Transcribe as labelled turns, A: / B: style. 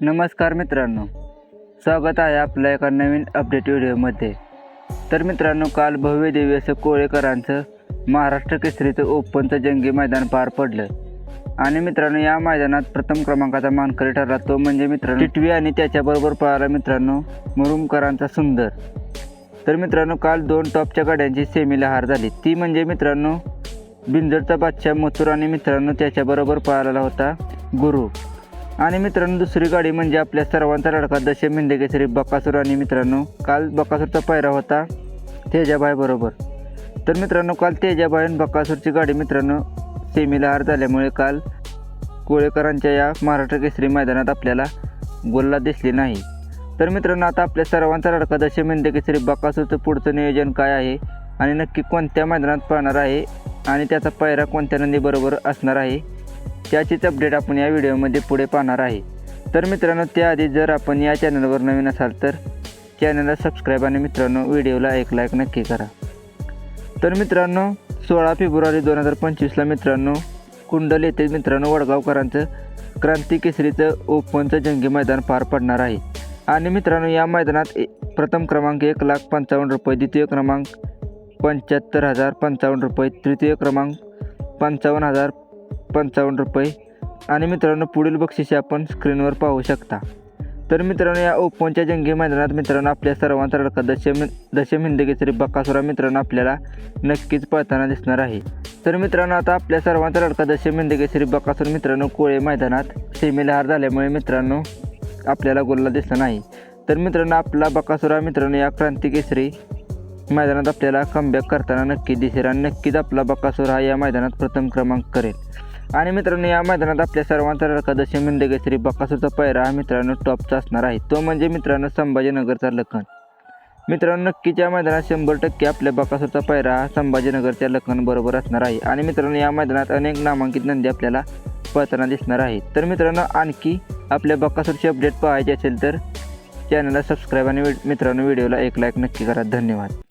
A: नमस्कार मित्रांनो स्वागत आहे आपल्या एका नवीन अपडेट व्हिडिओमध्ये. तर मित्रांनो काल भव्य देवी असं कोळेकरांचं महाराष्ट्र केसरीचं ओपनचं जंगी मैदान पार पडलं. आणि मित्रांनो या मैदानात प्रथम क्रमांकाचा मानकरी ठरला तो म्हणजे मित्रांनो टिटवी आणि त्याच्याबरोबर पळाला मित्रांनो मुरुमकरांचा सुंदर. तर मित्रांनो काल दोन टॉपच्या गाड्यांची सेमीला हार झाली. ती म्हणजे मित्रांनो बिंजरचा बादशाह मथुर आणि मित्रांनो त्याच्याबरोबर पळाला होता गुरु. आणि मित्रांनो दुसरी गाडी म्हणजे आपल्या सर्वांचा लडका दशे मिंदेकेसरी बकासूर. आणि मित्रांनो काल बकासूरचा पायरा होता तेजाबाई बरोबर. तर मित्रांनो काल तेजाबाई आणि बकासूरची गाडी मित्रांनो सेमीला हार झाल्यामुळे काल कोळेकरांच्या या महाराष्ट्र केसरी मैदानात आपल्याला गोल्ला दिसली नाही. तर मित्रांनो आता आपल्या सर्वांचा लडका दशे मिंदेकेसरी बकासूरचं पुढचं नियोजन काय आहे? आणि नक्की कोणत्या मैदानात पळणार आहे? आणि त्याचा पायरा कोणत्या नंदीबरोबर असणार आहे? त्याचीच अपडेट आपण या व्हिडिओमध्ये पुढे पाहणार आहे. तर मित्रांनो त्याआधी जर आपण या चॅनलवर नवीन असाल तर चॅनलला सबस्क्राईब आणि मित्रांनो व्हिडिओला एक लाईक नक्की करा. तर मित्रांनो सोळा फेब्रुवारी दोन हजार पंचवीसला मित्रांनो कुंडल येथे मित्रांनो वडगावकरांचं क्रांती केसरीचं ओपनचं जंगी मैदान पार पडणार आहे. आणि मित्रांनो या मैदानात ए- प्रथम क्रमांक एक लाख पंचावन्न रुपये द्वितीय क्रमांक पंच्याहत्तर हजार पंचावन्न रुपये तृतीय क्रमांक पंचावन्न हजार पंचावन्न रुपये. आणि मित्रांनो पुढील बक्षिसे आपण स्क्रीनवर पाहू शकता. तर मित्रांनो या ओपनच्या जंगी मैदानात मित्रांनो आपल्या सर्वांचा लडका दशम दशम हिंदकेसरी बकासुरा मित्रांनो आपल्याला नक्कीच पळताना दिसणार आहे. तर मित्रांनो आता आपल्या सर्वांचा लडका दशम हिंदकेसरी बकासूर मित्रांनो कोळे मैदानात सेमीला हार झाल्यामुळे मित्रांनो आपल्याला गोल्ला दिसला नाही. तर मित्रांनो आपला बकासुरा मित्रांनो या क्रांती केसरी मैदानात आपल्याला कमबॅक करताना नक्की दिसेल आणि नक्कीच आपला बकासूर हा या मैदानात प्रथम क्रमांक करेल. आणि मित्रांनो या मैदानात आपल्या सर्वांचा लडका दशम मिंदेकेसरी बकासूरचा पायरा हा मित्रांनो टॉपचा असणार आहे. तो म्हणजे मित्रांनो संभाजीनगरचा लखन. मित्रांनो नक्कीच या मैदानात शंभर टक्के आपल्या बकासूरचा पायरा हा संभाजीनगरच्या लखन बरोबर असणार आहे. आणि मित्रांनो या मैदानात अनेक नामांकित नंदी आपल्याला पळताना दिसणार आहे तर मित्रांनो आणखी आपल्या बकासूरची अपडेट पाहायची असेल तर चॅनलला सबस्क्राईब आणि मित्रांनो व्हिडिओला एक लाईक नक्की करा. धन्यवाद.